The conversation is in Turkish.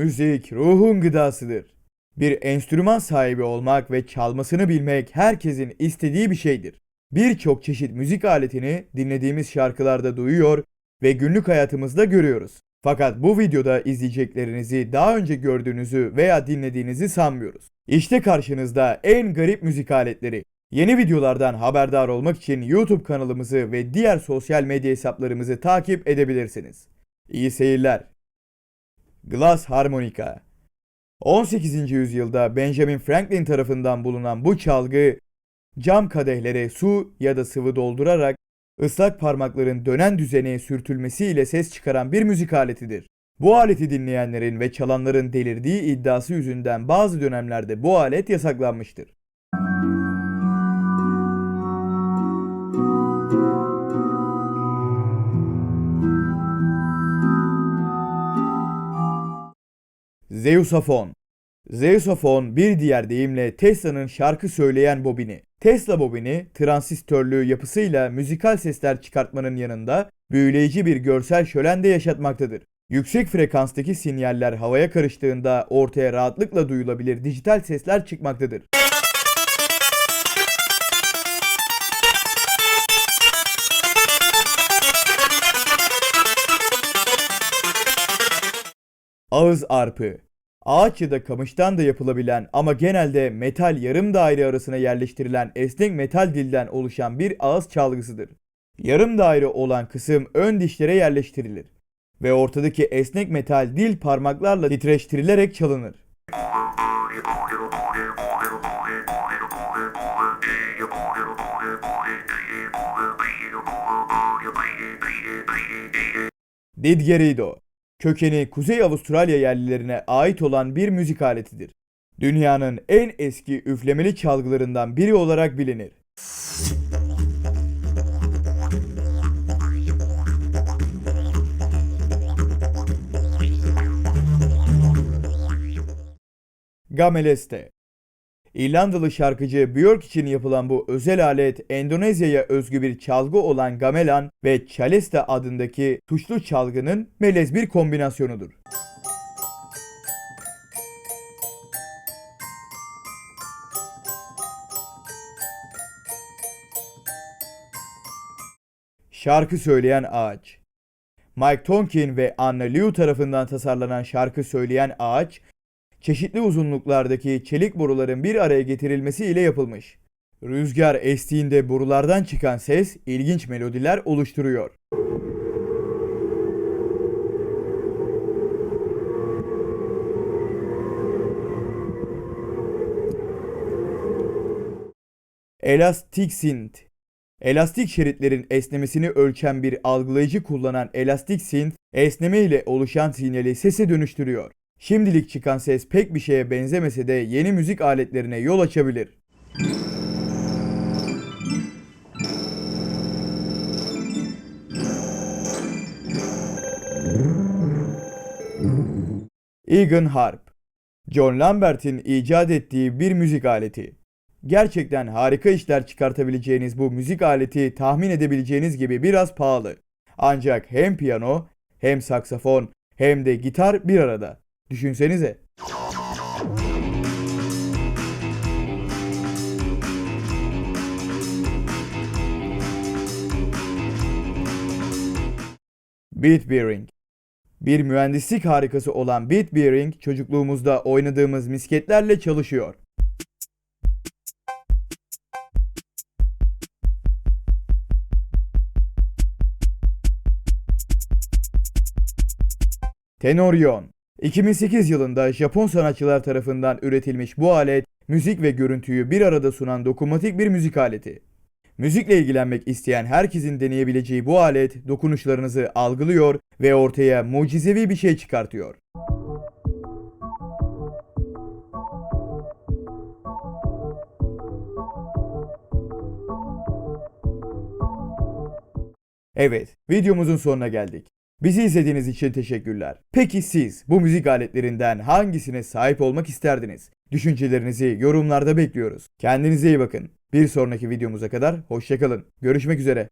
Müzik ruhun gıdasıdır. Bir enstrüman sahibi olmak ve çalmasını bilmek herkesin istediği bir şeydir. Birçok çeşit müzik aletini dinlediğimiz şarkılarda duyuyor ve günlük hayatımızda görüyoruz. Fakat bu videoda izleyeceklerinizi daha önce gördüğünüzü veya dinlediğinizi sanmıyoruz. İşte karşınızda en garip müzik aletleri. Yeni videolardan haberdar olmak için YouTube kanalımızı ve diğer sosyal medya hesaplarımızı takip edebilirsiniz. İyi seyirler. Glass harmonika. 18. yüzyılda Benjamin Franklin tarafından bulunan bu çalgı cam kadehlere su ya da sıvı doldurarak ıslak parmakların dönen düzene sürtülmesiyle ses çıkaran bir müzik aletidir. Bu aleti dinleyenlerin ve çalanların delirdiği iddiası yüzünden bazı dönemlerde bu alet yasaklanmıştır. Zeusafon Zeusafon bir diğer deyimle Tesla'nın şarkı söyleyen bobini. Tesla bobini transistörlü yapısıyla müzikal sesler çıkartmanın yanında büyüleyici bir görsel şölen de yaşatmaktadır. Yüksek frekanstaki sinyaller havaya karıştığında ortaya rahatlıkla duyulabilir dijital sesler çıkmaktadır. Ağız arpı Ağaç ya da kamıştan da yapılabilen ama genelde metal yarım daire arasına yerleştirilen esnek metal dilden oluşan bir ağız çalgısıdır. Yarım daire olan kısım ön dişlere yerleştirilir ve ortadaki esnek metal dil parmaklarla titreştirilerek çalınır. Didgerido kökeni Kuzey Avustralya yerlilerine ait olan bir müzik aletidir. Dünyanın en eski üflemeli çalgılarından biri olarak bilinir. Gameleste İrlandalı şarkıcı Björk için yapılan bu özel alet Endonezya'ya özgü bir çalgı olan gamelan ve çaleste adındaki tuşlu çalgının melez bir kombinasyonudur. Şarkı söyleyen ağaç Mike Tonkin ve Anna Liu tarafından tasarlanan şarkı söyleyen ağaç, çeşitli uzunluklardaki çelik boruların bir araya getirilmesi ile yapılmış. Rüzgar estiğinde borulardan çıkan ses ilginç melodiler oluşturuyor. Elastik synth Elastik şeritlerin esnemesini ölçen bir algılayıcı kullanan elastik synth, esneme ile oluşan sinyali sese dönüştürüyor. Şimdilik çıkan ses pek bir şeye benzemese de yeni müzik aletlerine yol açabilir. Egan Harp John Lambert'in icat ettiği bir müzik aleti. Gerçekten harika işler çıkartabileceğiniz bu müzik aleti tahmin edebileceğiniz gibi biraz pahalı. Ancak hem piyano, hem saksafon, hem de gitar bir arada. Düşünsenize. Beat Bearing Bir mühendislik harikası olan Beat Bearing çocukluğumuzda oynadığımız misketlerle çalışıyor. Tenorion 2008 yılında Japon sanatçılar tarafından üretilmiş bu alet, müzik ve görüntüyü bir arada sunan dokunmatik bir müzik aleti. Müzikle ilgilenmek isteyen herkesin deneyebileceği bu alet dokunuşlarınızı algılıyor ve ortaya mucizevi bir şey çıkartıyor. Evet, videomuzun sonuna geldik. Bizi izlediğiniz için teşekkürler. Peki siz bu müzik aletlerinden hangisine sahip olmak isterdiniz? Düşüncelerinizi yorumlarda bekliyoruz. Kendinize iyi bakın. Bir sonraki videomuza kadar hoşçakalın. Görüşmek üzere.